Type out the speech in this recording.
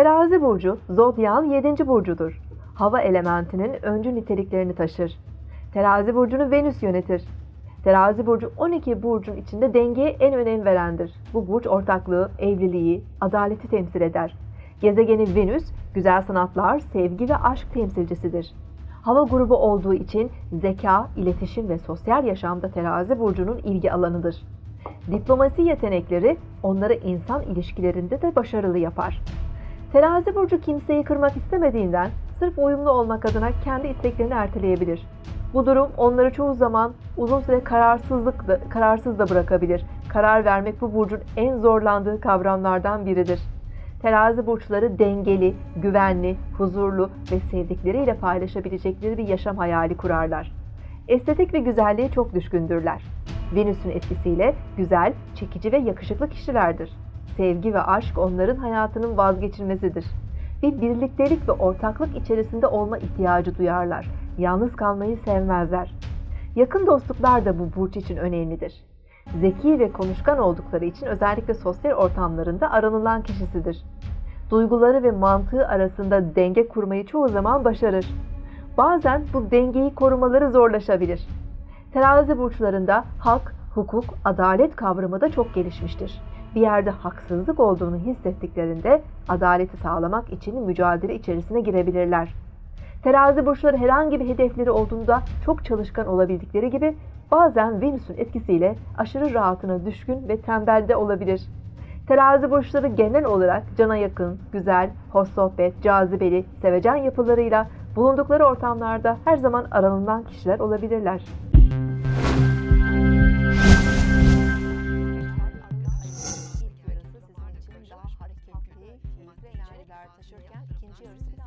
Terazi burcu zodyan 7. burcudur. Hava elementinin öncü niteliklerini taşır. Terazi burcunu Venüs yönetir. Terazi burcu 12 burcun içinde dengeye en önem verendir. Bu burç ortaklığı, evliliği, adaleti temsil eder. Gezegeni Venüs, güzel sanatlar, sevgi ve aşk temsilcisidir. Hava grubu olduğu için zeka, iletişim ve sosyal yaşamda terazi burcunun ilgi alanıdır. Diplomasi yetenekleri onları insan ilişkilerinde de başarılı yapar. Terazi burcu kimseyi kırmak istemediğinden sırf uyumlu olmak adına kendi isteklerini erteleyebilir. Bu durum onları çoğu zaman uzun süre kararsızlık da, kararsız da bırakabilir. Karar vermek bu burcun en zorlandığı kavramlardan biridir. Terazi burçları dengeli, güvenli, huzurlu ve sevdikleriyle paylaşabilecekleri bir yaşam hayali kurarlar. Estetik ve güzelliğe çok düşkündürler. Venüs'ün etkisiyle güzel, çekici ve yakışıklı kişilerdir. Sevgi ve aşk onların hayatının vazgeçilmezidir. Bir birliktelik ve ortaklık içerisinde olma ihtiyacı duyarlar. Yalnız kalmayı sevmezler. Yakın dostluklar da bu burç için önemlidir. Zeki ve konuşkan oldukları için özellikle sosyal ortamlarında aranılan kişisidir. Duyguları ve mantığı arasında denge kurmayı çoğu zaman başarır. Bazen bu dengeyi korumaları zorlaşabilir. Terazi burçlarında hak, hukuk, adalet kavramı da çok gelişmiştir. Bir yerde haksızlık olduğunu hissettiklerinde adaleti sağlamak için mücadele içerisine girebilirler. Terazi burçları herhangi bir hedefleri olduğunda çok çalışkan olabildikleri gibi bazen Venüs'ün etkisiyle aşırı rahatına düşkün ve tembel de olabilir. Terazi burçları genel olarak cana yakın, güzel, hoş sohbet, cazibeli, sevecen yapılarıyla bulundukları ortamlarda her zaman aranılan kişiler olabilirler. İlk enerjiler taşırken ikinci yarısı biraz